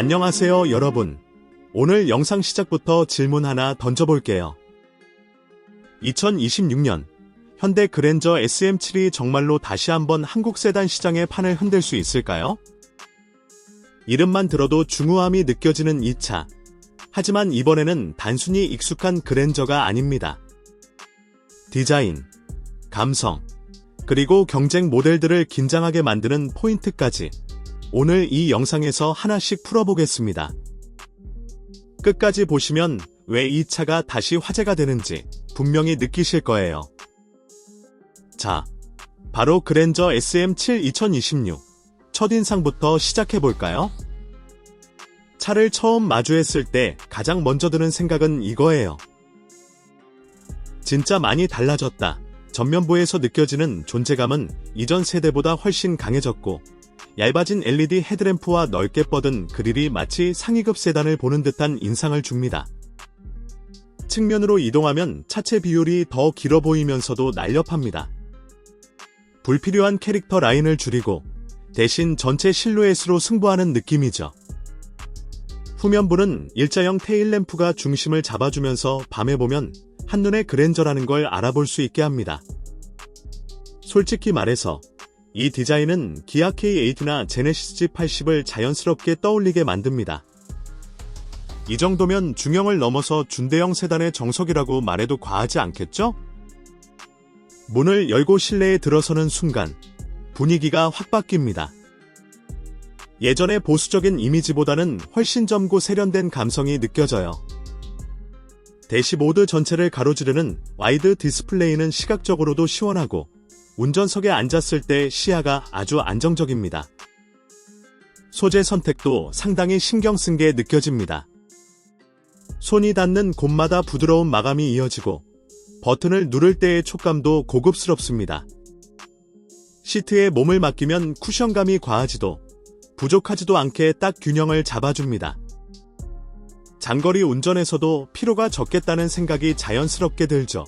안녕하세요, 여러분. 오늘 영상 시작부터 질문 하나 던져볼게요. 2026년 현대 그랜저 SM7이 정말로 다시 한번 한국 세단 시장의 판을 흔들 수 있을까요? 이름만 들어도 중후함이 느껴지는 이 차. 하지만 이번에는 단순히 익숙한 그랜저가 아닙니다. 디자인, 감성, 그리고 경쟁 모델들을 긴장하게 만드는 포인트까지 오늘 이 영상에서 하나씩 풀어보겠습니다. 끝까지 보시면 왜 이 차가 다시 화제가 되는지 분명히 느끼실 거예요. 자, 바로 그랜저 SM7 2026 첫인상부터 시작해볼까요? 차를 처음 마주했을 때 가장 먼저 드는 생각은 이거예요. 진짜 많이 달라졌다. 전면부에서 느껴지는 존재감은 이전 세대보다 훨씬 강해졌고, 얇아진 LED 헤드램프와 넓게 뻗은 그릴이 마치 상위급 세단을 보는 듯한 인상을 줍니다. 측면으로 이동하면 차체 비율이 더 길어 보이면서도 날렵합니다. 불필요한 캐릭터 라인을 줄이고 대신 전체 실루엣으로 승부하는 느낌이죠. 후면부는 일자형 테일램프가 중심을 잡아주면서 밤에 보면 한눈에 그랜저라는 걸 알아볼 수 있게 합니다. 솔직히 말해서 이 디자인은 기아 K8나 제네시스 G80을 자연스럽게 떠올리게 만듭니다. 이 정도면 중형을 넘어서 준대형 세단의 정석이라고 말해도 과하지 않겠죠? 문을 열고 실내에 들어서는 순간 분위기가 확 바뀝니다. 예전의 보수적인 이미지보다는 훨씬 젊고 세련된 감성이 느껴져요. 대시보드 전체를 가로지르는 와이드 디스플레이는 시각적으로도 시원하고 운전석에 앉았을 때 시야가 아주 안정적입니다. 소재 선택도 상당히 신경 쓴 게 느껴집니다. 손이 닿는 곳마다 부드러운 마감이 이어지고 버튼을 누를 때의 촉감도 고급스럽습니다. 시트에 몸을 맡기면 쿠션감이 과하지도 부족하지도 않게 딱 균형을 잡아줍니다. 장거리 운전에서도 피로가 적겠다는 생각이 자연스럽게 들죠.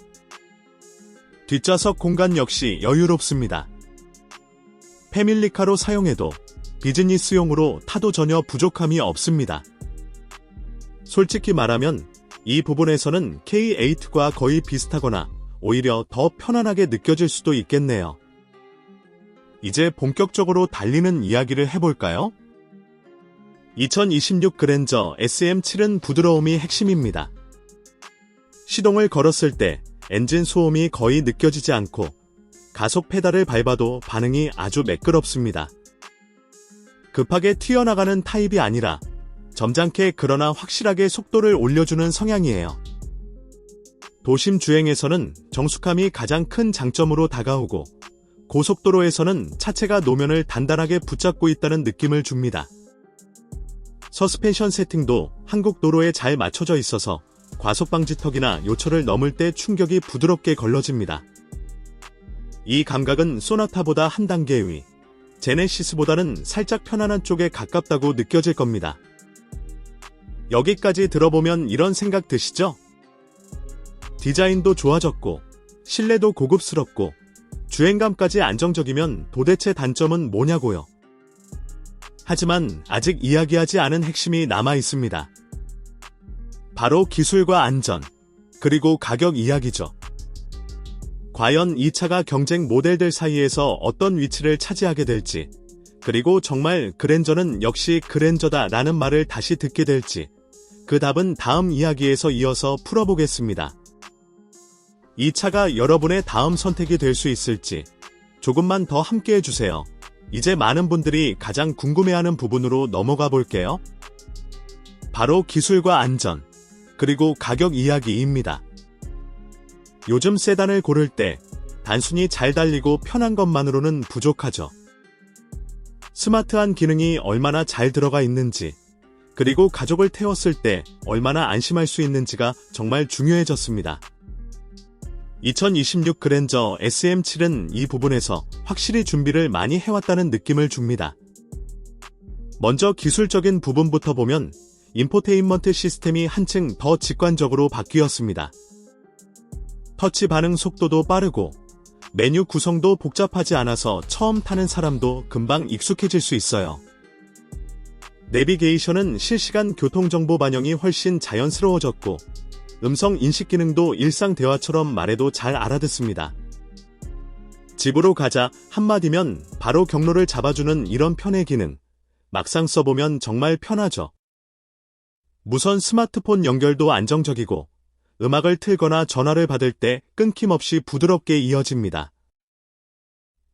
뒷좌석 공간 역시 여유롭습니다. 패밀리카로 사용해도 비즈니스용으로 타도 전혀 부족함이 없습니다. 솔직히 말하면 이 부분에서는 K8과 거의 비슷하거나 오히려 더 편안하게 느껴질 수도 있겠네요. 이제 본격적으로 달리는 이야기를 해볼까요? 2026 그랜저 SM7은 부드러움이 핵심입니다. 시동을 걸었을 때 엔진 소음이 거의 느껴지지 않고 가속 페달을 밟아도 반응이 아주 매끄럽습니다. 급하게 튀어나가는 타입이 아니라 점잖게 그러나 확실하게 속도를 올려주는 성향이에요. 도심 주행에서는 정숙함이 가장 큰 장점으로 다가오고 고속도로에서는 차체가 노면을 단단하게 붙잡고 있다는 느낌을 줍니다. 서스펜션 세팅도 한국 도로에 잘 맞춰져 있어서 과속방지턱이나 요철을 넘을 때 충격이 부드럽게 걸러집니다. 이 감각은 소나타보다 한 단계 위, 제네시스보다는 살짝 편안한 쪽에 가깝다고 느껴질 겁니다. 여기까지 들어보면 이런 생각 드시죠? 디자인도 좋아졌고, 실내도 고급스럽고, 주행감까지 안정적이면 도대체 단점은 뭐냐고요? 하지만 아직 이야기하지 않은 핵심이 남아 있습니다. 바로 기술과 안전, 그리고 가격 이야기죠. 과연 이 차가 경쟁 모델들 사이에서 어떤 위치를 차지하게 될지, 그리고 정말 그랜저는 역시 그랜저다 라는 말을 다시 듣게 될지, 그 답은 다음 이야기에서 이어서 풀어보겠습니다. 이 차가 여러분의 다음 선택이 될 수 있을지 조금만 더 함께 해주세요. 이제 많은 분들이 가장 궁금해하는 부분으로 넘어가 볼게요. 바로 기술과 안전, 그리고 가격 이야기입니다. 요즘 세단을 고를 때 단순히 잘 달리고 편한 것만으로는 부족하죠. 스마트한 기능이 얼마나 잘 들어가 있는지, 그리고 가족을 태웠을 때 얼마나 안심할 수 있는지가 정말 중요해졌습니다. 2026 그랜저 SM7은 이 부분에서 확실히 준비를 많이 해왔다는 느낌을 줍니다. 먼저 기술적인 부분부터 보면 인포테인먼트 시스템이 한층 더 직관적으로 바뀌었습니다. 터치 반응 속도도 빠르고 메뉴 구성도 복잡하지 않아서 처음 타는 사람도 금방 익숙해질 수 있어요. 내비게이션은 실시간 교통정보 반영이 훨씬 자연스러워졌고, 음성 인식 기능도 일상 대화처럼 말해도 잘 알아듣습니다. 집으로 가자 한마디면 바로 경로를 잡아주는 이런 편의 기능. 막상 써보면 정말 편하죠. 무선 스마트폰 연결도 안정적이고, 음악을 틀거나 전화를 받을 때 끊김없이 부드럽게 이어집니다.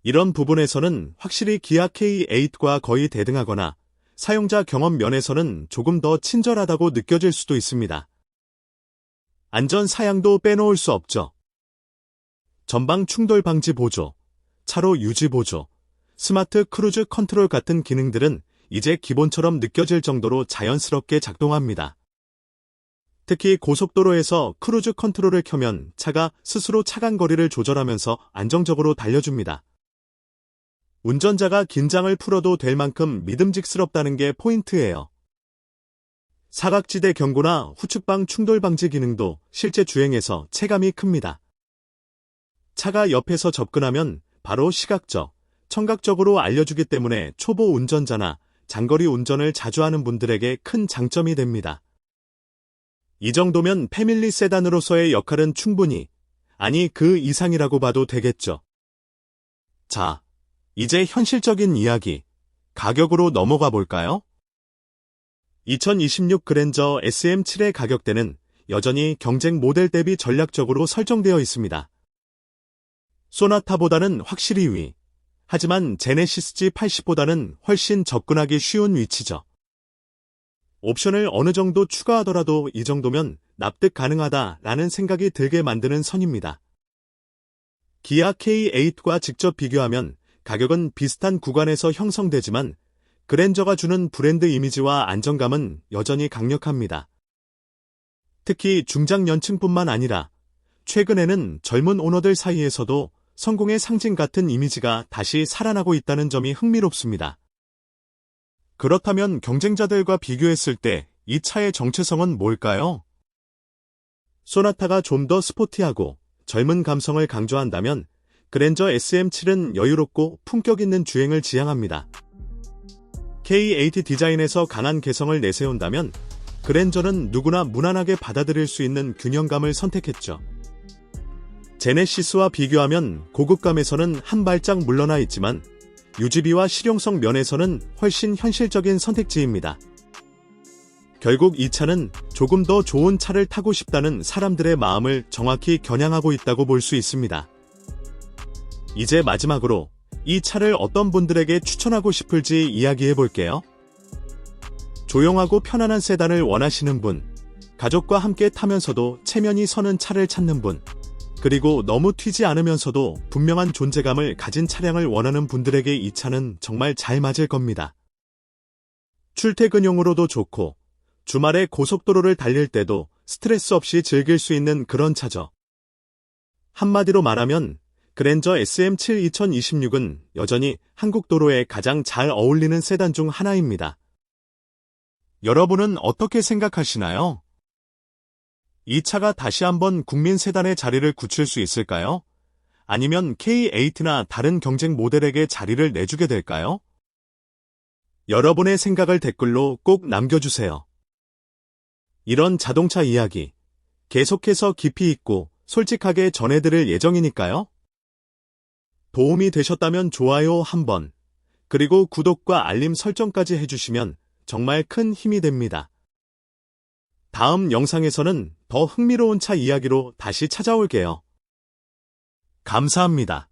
이런 부분에서는 확실히 기아 K8과 거의 대등하거나 사용자 경험 면에서는 조금 더 친절하다고 느껴질 수도 있습니다. 안전 사양도 빼놓을 수 없죠. 전방 충돌 방지 보조, 차로 유지 보조, 스마트 크루즈 컨트롤 같은 기능들은 이제 기본처럼 느껴질 정도로 자연스럽게 작동합니다. 특히 고속도로에서 크루즈 컨트롤을 켜면 차가 스스로 차간 거리를 조절하면서 안정적으로 달려줍니다. 운전자가 긴장을 풀어도 될 만큼 믿음직스럽다는 게 포인트예요. 사각지대 경고나 후측방 충돌 방지 기능도 실제 주행에서 체감이 큽니다. 차가 옆에서 접근하면 바로 시각적, 청각적으로 알려주기 때문에 초보 운전자나 장거리 운전을 자주 하는 분들에게 큰 장점이 됩니다. 이 정도면 패밀리 세단으로서의 역할은 충분히, 아니 그 이상이라고 봐도 되겠죠. 자, 이제 현실적인 이야기, 가격으로 넘어가 볼까요? 2026 그랜저 SM7의 가격대는 여전히 경쟁 모델 대비 전략적으로 설정되어 있습니다. 소나타보다는 확실히 위, 하지만 제네시스 G80보다는 훨씬 접근하기 쉬운 위치죠. 옵션을 어느 정도 추가하더라도 이 정도면 납득 가능하다라는 생각이 들게 만드는 선입니다. 기아 K8과 직접 비교하면 가격은 비슷한 구간에서 형성되지만 그랜저가 주는 브랜드 이미지와 안정감은 여전히 강력합니다. 특히 중장년층뿐만 아니라 최근에는 젊은 오너들 사이에서도 성공의 상징 같은 이미지가 다시 살아나고 있다는 점이 흥미롭습니다. 그렇다면 경쟁자들과 비교했을 때 이 차의 정체성은 뭘까요? 소나타가 좀 더 스포티하고 젊은 감성을 강조한다면 그랜저 SM7은 여유롭고 품격 있는 주행을 지향합니다. K8 디자인에서 강한 개성을 내세운다면 그랜저는 누구나 무난하게 받아들일 수 있는 균형감을 선택했죠. 제네시스와 비교하면 고급감에서는 한 발짝 물러나 있지만 유지비와 실용성 면에서는 훨씬 현실적인 선택지입니다. 결국 이 차는 조금 더 좋은 차를 타고 싶다는 사람들의 마음을 정확히 겨냥하고 있다고 볼 수 있습니다. 이제 마지막으로 이 차를 어떤 분들에게 추천하고 싶을지 이야기해 볼게요. 조용하고 편안한 세단을 원하시는 분, 가족과 함께 타면서도 체면이 서는 차를 찾는 분, 그리고 너무 튀지 않으면서도 분명한 존재감을 가진 차량을 원하는 분들에게 이 차는 정말 잘 맞을 겁니다. 출퇴근용으로도 좋고, 주말에 고속도로를 달릴 때도 스트레스 없이 즐길 수 있는 그런 차죠. 한마디로 말하면 그랜저 SM7 2026은 여전히 한국 도로에 가장 잘 어울리는 세단 중 하나입니다. 여러분은 어떻게 생각하시나요? 이 차가 다시 한번 국민 세단의 자리를 굳힐 수 있을까요? 아니면 K8나 다른 경쟁 모델에게 자리를 내주게 될까요? 여러분의 생각을 댓글로 꼭 남겨주세요. 이런 자동차 이야기 계속해서 깊이 있고 솔직하게 전해드릴 예정이니까요. 도움이 되셨다면 좋아요 한번, 그리고 구독과 알림 설정까지 해주시면 정말 큰 힘이 됩니다. 다음 영상에서는 더 흥미로운 차 이야기로 다시 찾아올게요. 감사합니다.